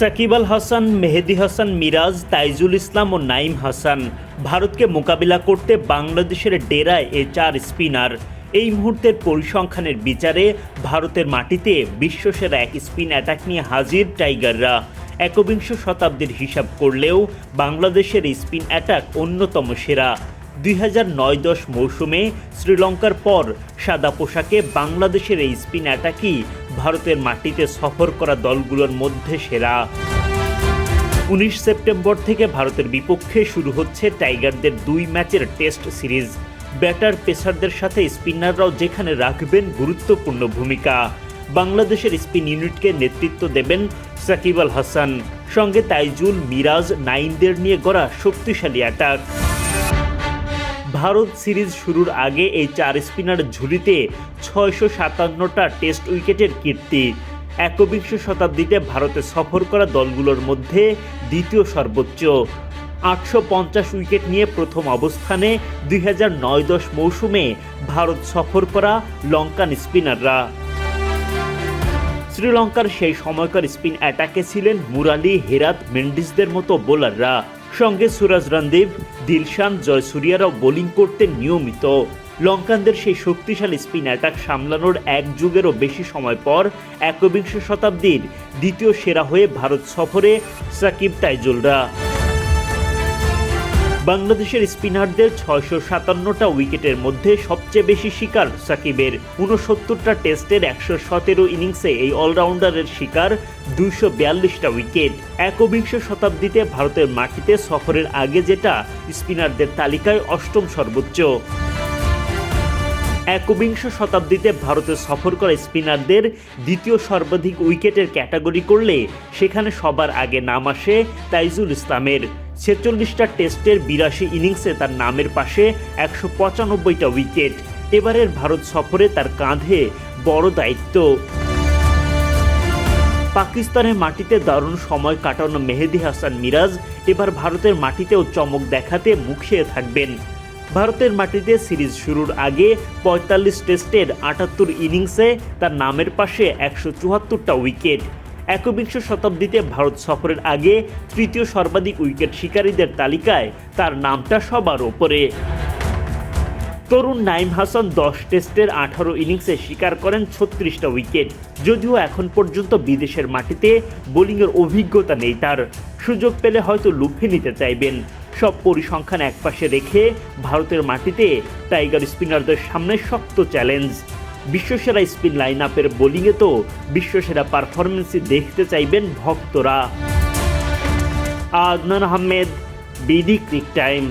সাকিব আল হাসান, মেহেদি হাসান, মিরাজ, তাইজুল ইসলাম ও নাইম হাসান। ভারতকে মোকাবিলা করতে বাংলাদেশের ডেরায় এ চার স্পিনার। এই মুহূর্তের পরিসংখ্যানের বিচারে ভারতের মাটিতে বিশ্বসেরা এক স্পিন অ্যাটাক নিয়ে হাজির টাইগাররা। একবিংশ শতাব্দীর হিসাব করলেও বাংলাদেশের স্পিন অ্যাটাক অন্যতম সেরা। দুই হাজার নয় দশ মৌসুমে শ্রীলঙ্কার পর সাদা পোশাকে বাংলাদেশের এই স্পিন অ্যাটাকই ভারতের মাটিতে সফর করা দলগুলোর মধ্যে সেরা। উনিশ সেপ্টেম্বর থেকে ভারতের বিপক্ষে শুরু হচ্ছে টাইগারদের দুই ম্যাচের টেস্ট সিরিজ। ব্যাটার পেসারদের সাথে স্পিনাররাও যেখানে রাখবেন গুরুত্বপূর্ণ ভূমিকা। বাংলাদেশের স্পিন ইউনিটকে নেতৃত্ব দেবেন সাকিব আল হাসান। সঙ্গে তাইজুল মিরাজ নাইনদের নিয়ে গড়া শক্তিশালী অ্যাটাক ভারত সিরিজ শুরুর আগে এই চার স্পিনার ঝুলিতে ছয়শো সাতান্নটা টেস্ট উইকেটের কীর্তি। একবিংশ শতাব্দীতে ভারতে সফর করা দলগুলোর মধ্যে দ্বিতীয় সর্বোচ্চ। আটশো পঞ্চাশ উইকেট নিয়ে প্রথম অবস্থানে দুই হাজার নয় দশ মৌসুমে ভারত সফর করা লঙ্কান স্পিনাররা। শ্রীলঙ্কার সেই সময়কার স্পিন অ্যাটাকে ছিলেন মুরালি, হেরাত, মেন্ডিসদের মতো বোলাররা। সঙ্গে সুরাজ রানদেব দিলশান জয়সুরিয়ারাও বোলিং করতে নিয়মিত। লঙ্কানদের সেই শক্তিশালী স্পিন অ্যাটাক সামলানোর এক যুগেরও বেশি সময় পর একবিংশ শতাব্দীর দ্বিতীয় সেরা হয়ে ভারত সফরে সাকিব তাইজুলরা। বাংলাদেশের স্পিনারদের ছয়শো সাতান্নটা উইকেটের মধ্যে সবচেয়ে বেশি শিকার সাকিবের। উনসত্তরটা টেস্টের একশো সতেরো ইনিংসে এই অলরাউন্ডারের শিকার দুইশো বিয়াল্লিশটা উইকেট। একবিংশ শতাব্দীতে ভারতের মাটিতে সফরের আগে যেটা স্পিনারদের তালিকায় অষ্টম সর্বোচ্চ। একবিংশ শতাব্দীতে ভারতে সফর করা স্পিনারদের দ্বিতীয় সর্বাধিক উইকেটের ক্যাটাগরি করলে সেখানে সবার আগে নাম আসে তাইজুল ইসলামের। ছেচল্লিশটা টেস্টের বিরাশি ইনিংসে তার নামের পাশে একশো পঁচানব্বইটা উইকেট। এবারের ভারত সফরে তার কাঁধে বড় দায়িত্ব। পাকিস্তানের মাটিতে দারুণ সময় কাটানো মেহেদি হাসান মিরাজ এবার ভারতের মাটিতেও চমক দেখাতে মুখিয়ে থাকবেন। ভারতের মাটিতে সিরিজ শুরুর আগে পঁয়তাল্লিশ টেস্টের আটাত্তর ইনিংসে তার নামের পাশে একশো চুয়াত্তরটা উইকেট। একবিংশ শতাব্দীতে ভারত সফরের আগে তৃতীয় সর্বাধিক উইকেট শিকারীদের তালিকায় তার নামটা সবার ওপরে। তরুণ নাইম হাসান দশ টেস্টের আঠারো ইনিংসে শিকার করেন ছত্রিশটা উইকেট, যদিও এখন পর্যন্ত বিদেশের মাটিতে বোলিংয়ের অভিজ্ঞতা নেই তার। সুযোগ পেলে হয়তো লুফে নিতে চাইবেন। সব পরিসংখ্যান একপাশে রেখে ভারতের মাটিতে টাইগার স্পিনারদের সামনে শক্ত চ্যালেঞ্জ। বিশ্বসেরা স্পিন লাইন আপের বোলিংয়ে তো বিশ্বসেরা পারফরমেন্সই দেখতে চাইবেন ভক্তরা। Adnan Ahmed, BD cric time.